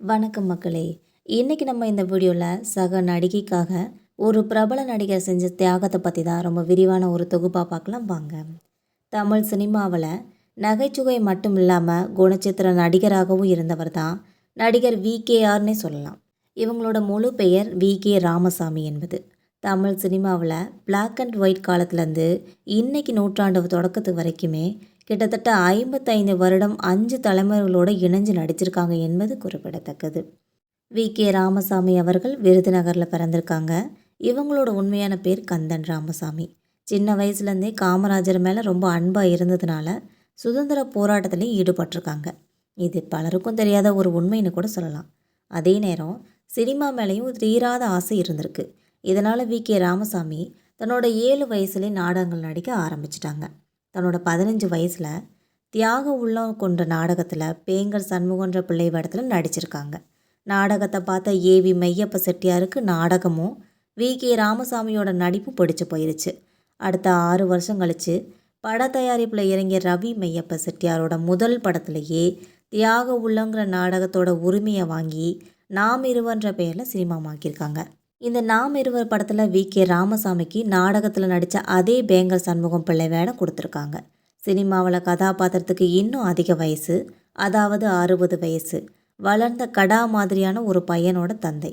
வணக்கம் மக்களே. இன்றைக்கி நம்ம இந்த வீடியோவில் சக நடிகைக்காக ஒரு பிரபல நடிகர் செஞ்ச தியாகத்தை பற்றி தான் ரொம்ப விரிவான ஒரு தொகுப்பாக பார்க்கலாம் வாங்க. தமிழ் சினிமாவில் நகைச்சுவை மட்டும் இல்லாமல் குணச்சித்திர நடிகராகவும் இருந்தவர் தான் நடிகர் வி கேஆர்னே சொல்லலாம். இவங்களோட முழு பெயர் வி கே ராமசாமி என்பது. தமிழ் சினிமாவில் பிளாக் அண்ட் ஒயிட் காலத்துலேருந்து இன்னைக்கு நூற்றாண்டு தொடக்கத்து வரைக்குமே கிட்டத்தட்ட ஐம்பத்தைந்து வருடம் அஞ்சு தலைமுறைகளோடு இணைஞ்சு நடிச்சிருக்காங்க என்பது குறிப்பிடத்தக்கது. வி. கே. ராமசாமி அவர்கள் விருதுநகரில் பிறந்திருக்காங்க. இவங்களோட உண்மையான பேர் கந்தன் ராமசாமி. சின்ன வயசுலேருந்தே காமராஜர் மேலே ரொம்ப அன்பாக இருந்ததுனால சுதந்திர போராட்டத்திலையும் ஈடுபட்டிருக்காங்க. இது பலருக்கும் தெரியாத ஒரு உண்மைன்னு கூட சொல்லலாம். அதே நேரம் சினிமா மேலேயும் தீராத ஆசை இருந்திருக்கு. இதனால் வி. கே. ராமசாமி தன்னோட ஏழு வயசுலேயே நாடகங்கள் நடிக்க ஆரம்பிச்சிட்டாங்க. தன்னோட பதினஞ்சு வயசில் தியாக உள்ளம் கொண்ட நாடகத்தில் பேங்கர் சண்முகன்ற பிள்ளை வேடத்தில் நடிச்சிருக்காங்க. நாடகத்தை பார்த்த ஏவி மெய்யப்ப செட்டியாருக்கு நாடகமும் வி. கே. ராமசாமியோட நடிப்பும் பிடிச்சு போயிருச்சு. அடுத்த ஆறு வருஷம் கழித்து பட தயாரிப்பில் இறங்கிய ரவி மெய்யப்ப செட்டியாரோட முதல் படத்துலையே தியாக உள்ளங்கிற நாடகத்தோட உரிமையை வாங்கி நாம் இருவன்ற பெயரில் சினிமாமாக்கியிருக்காங்க இந்த நாம் இருவர் படத்தில் வி. கே. ராமசாமிக்கு நாடகத்தில் நடித்த அதே பேங்கர் சண்முகம் பிள்ளை வேடம் கொடுத்துருக்காங்க. சினிமாவில் கதாபாத்திரத்துக்கு இன்னும் அதிக வயசு அதாவது அறுபது வயசு. வளர்ந்த கடா மாதிரியான ஒரு பையனோட தந்தை.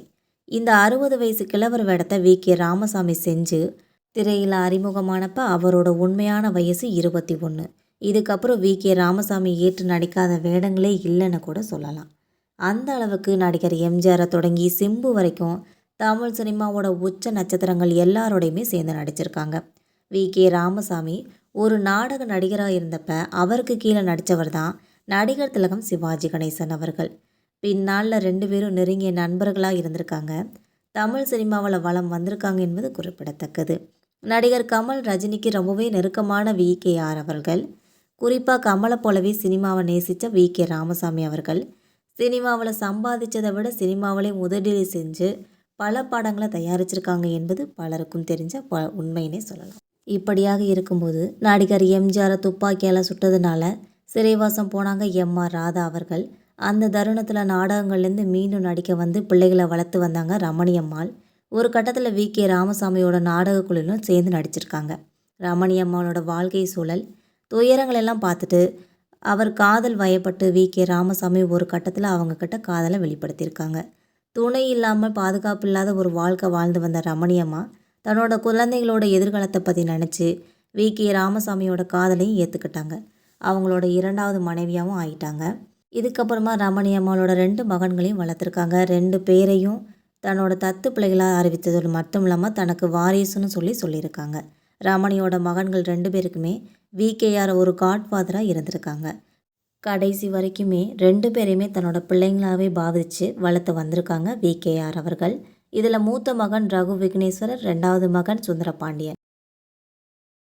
இந்த அறுபது வயசு கிழவர் வேடத்தை வி. கே. ராமசாமி செஞ்சு திரையில் அறிமுகமானப்ப அவரோட உண்மையான வயசு இருபத்தி ஒன்று இதுக்கப்புறம் வி. கே. ராமசாமி ஏற்று நடிக்காத வேடங்களே இல்லைன்னு கூட சொல்லலாம். அந்த அளவுக்கு நடிகர் எம்ஜிஆரை தொடங்கி சிம்பு வரைக்கும் தமிழ் சினிமாவோட உச்ச நட்சத்திரங்கள் எல்லாரோடையுமே சேர்ந்து நடிச்சிருக்காங்க. வி. கே. ராமசாமி ஒரு நாடக நடிகராக இருந்தப்ப அவருக்கு கீழே நடித்தவர் தான் நடிகர் திலகம் சிவாஜி கணேசன் அவர்கள். பின்னாளில் ரெண்டு பேரும் நெருங்கிய நண்பர்களாக இருந்திருக்காங்க. தமிழ் சினிமாவில் வளம் வந்திருக்காங்க என்பது குறிப்பிடத்தக்கது. நடிகர் கமல் ரஜினிக்கு ரொம்பவே நெருக்கமான வி. கே. ஆர். அவர்கள். குறிப்பாக கமலை போலவே சினிமாவை நேசித்த வி. கே. ராமசாமி அவர்கள். சினிமாவில் சம்பாதிச்சதை விட சினிமாவிலே முதலீடு செஞ்சு பல பாடங்களை தயாரிச்சிருக்காங்க என்பது பலருக்கும் தெரிஞ்ச ப உண்மையினே சொல்லலாம். இப்படியாக இருக்கும்போது நடிகர் எம்ஜிஆரை துப்பாக்கியால் சுட்டதுனால சிறைவாசம் போனாங்க எம். ஆர். ராதா அவர்கள். அந்த தருணத்தில் நாடகங்கள்லேருந்து மீண்டும் நடிக்க வந்து பிள்ளைகளை வளர்த்து வந்தாங்க ரமணியம்மாள் ஒரு கட்டத்தில் வி. கே. ராமசாமியோட நாடக குழுலும் சேர்ந்து நடிச்சிருக்காங்க. ரமணியம்மாளோட வாழ்க்கை சூழல் துயரங்கள் எல்லாம் பார்த்துட்டு அவர் காதல் வயப்பட்டு வி. கே. ராமசாமி ஒரு கட்டத்தில் அவங்கக்கிட்ட காதலை வெளிப்படுத்தியிருக்காங்க. துணை இல்லாமல் பாதுகாப்பு இல்லாத ஒரு வாழ்க்கை வாழ்ந்து வந்த ரமணியம்மா தன்னோட குழந்தைகளோட எதிர்காலத்தை பற்றி நினச்சி வி. கே. ராமசாமியோட காதலையும் ஏற்றுக்கிட்டாங்க அவங்களோட இரண்டாவது மனைவியாகவும் ஆயிட்டாங்க. இதுக்கப்புறமா ரமணியம்மாவோட ரெண்டு மகன்களையும் வளர்த்துருக்காங்க. ரெண்டு பேரையும் தன்னோட தத்து பிள்ளைகளாக அறிவித்ததோடு மட்டும் இல்லாமல் தனக்கு வாரிசுன்னு சொல்லி சொல்லியிருக்காங்க. ரமணியோட மகன்கள் ரெண்டு பேருக்குமே விகேஆர் ஒரு காட்ஃபாதராக இருந்திருக்காங்க. கடைசி வரைக்குமே ரெண்டு பேரையுமே தன்னோட பிள்ளைங்களாகவே பாவித்து வளர்த்து வந்திருக்காங்க விகேஆர் அவர்கள். இதில் மூத்த மகன் ரகு விக்னேஸ்வரர் ரெண்டாவது மகன் சுந்தர பாண்டியன்